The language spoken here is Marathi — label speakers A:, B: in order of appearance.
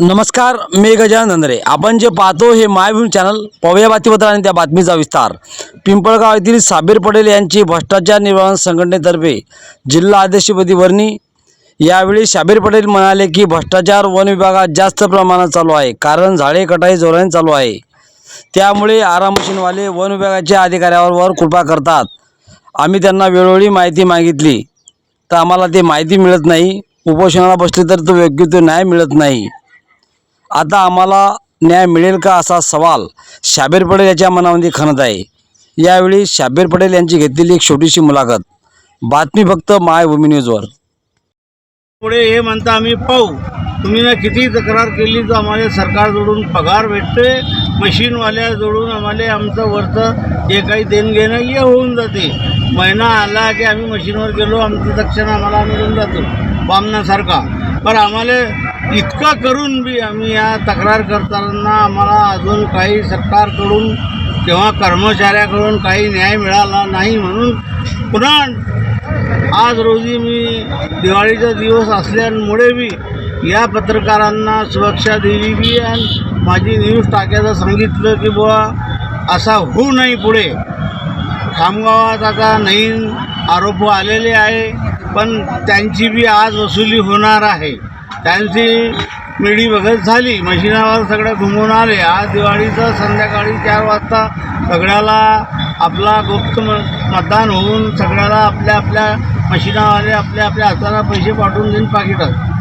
A: नमस्कार मी गजानन नंदरे आपण जे पाहतो हे मायभूम चॅनल पाहूया बातमीपत्र आणि त्या बातमीचा विस्तार. पिंपळगाव येथील साबीर पटेल यांची भ्रष्टाचार निवारण संघटनेतर्फे जिल्हा अध्यक्षपदी वर्णी. यावेळी साबीर पटेल म्हणाले की भ्रष्टाचार वन विभागात जास्त प्रमाणात चालू आहे कारण झाडे कटाई जोराने चालू आहे. त्यामुळे आरा मशीनवाले वन विभागाच्या अधिकाऱ्यावर वर कृपा करतात. आम्ही त्यांना वेळोवेळी माहिती मागितली. तर आम्हाला ते माहिती मिळत नाही. उपोषणाला बसले तर तो योग्य तो न्याय मिळत नाही. आता आम्हाला न्याय मिळेल का असा सवाल शाबीर पटेल याच्या मनामध्ये खणत आहे. यावेळी शाबीर पटेल यांची घेतलेली एक छोटीशी मुलाखत. बातमी फक्त मायभूमी न्यूजवर.
B: पुढे हे म्हणता आम्ही पाहू तुम्ही ना किती तक्रार केली तर आम्हाला सरकारजवळून पगार भेटते मशीनवाल्याजवळून आम्हाला आमचं वरचं जे काही देणघेणं हे होऊन जाते. महिना आला की आम्ही मशीनवर गेलो आमचं दक्षिण आम्हाला मिळून जातो बामणासारखा. पण आम्हाला इतकं करून बी आम्ही या तक्रार करताना आम्हाला अजून काही सरकारकडून किंवा कर्मचाऱ्याकडून काही न्याय मिळाला नाही म्हणून पुन्हा आज रोजी मी दिवाळीचा दिवस असल्यामुळे बी या पत्रकारांना सुरक्षा दिली बी आणि माझी न्यूज टाक्याचं सांगितलं की बुवा असा होऊ नाही पुढे. खामगावात आता नवीन आरोप आलेले आहे पण त्यांची बी आज वसुली होणार आहे. त्यांची मिडी बघत झाली. मशिनावर सगळं घुमून आले. आज दिवाळीचं संध्याकाळी चार वाजता सगळ्याला आपला गुप्त म मतदान होऊन सगळ्याला आपल्या आपल्या मशिनावाले आपल्या आपल्या हाताला पैसे पाठवून देऊन पाकिटात.